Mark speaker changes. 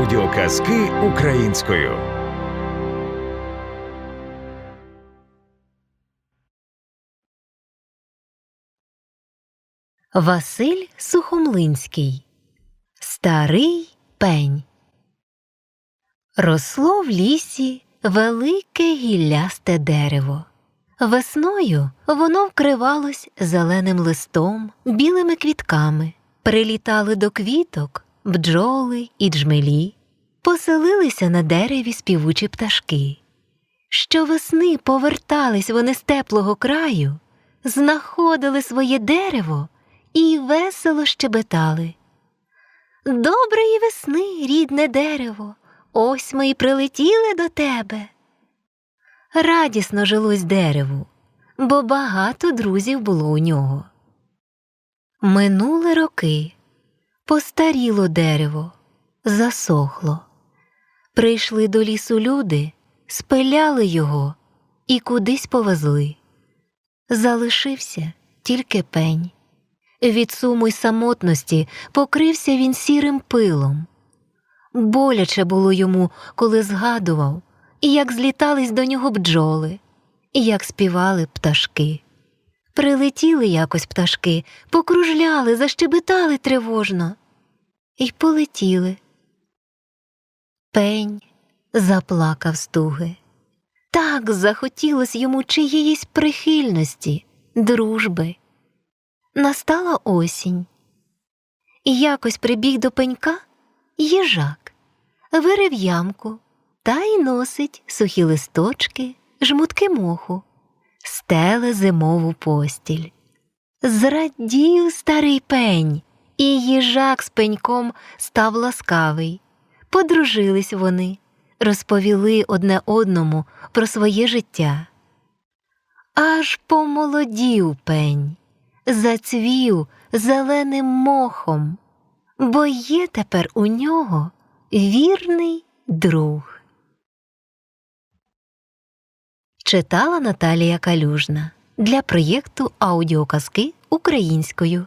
Speaker 1: Аудіоказки українською.
Speaker 2: Василь Сухомлинський Старий пень Росло в лісі велике гіллясте дерево. Весною воно вкривалось зеленим листом, білими квітками, прилітали до квіток бджоли і джмелі, поселилися на дереві співучі пташки. Щовесни повертались вони з теплого краю, знаходили своє дерево і весело щебетали. Доброї весни, рідне дерево, ось ми й прилетіли до тебе. Радісно жилось дереву, бо багато друзів було у нього. Минули роки, постаріло дерево, засохло. Прийшли до лісу люди, спиляли його і кудись повезли. Залишився тільки пень. Від суму й самотності покрився він сірим пилом. Боляче було йому, коли згадував, як злітались до нього бджоли, як співали пташки. Прилетіли якось пташки, покружляли, защебетали тривожно, І полетіли. Пень заплакав стуги. Так захотілось йому чиєїсь прихильності, дружби. Настала осінь. І якось прибіг до пенька їжак, вирив ямку та й носить сухі листочки, жмутки моху, стеле зимову постіль. Зрадів старий пень, і їжак з пеньком став ласкавий. Подружились вони, розповіли одне одному про своє життя. Аж помолодів пень зацвів зеленим мохом, бо є тепер у нього вірний друг. Читала Наталія Калюжна для проєкту аудіоказки українською.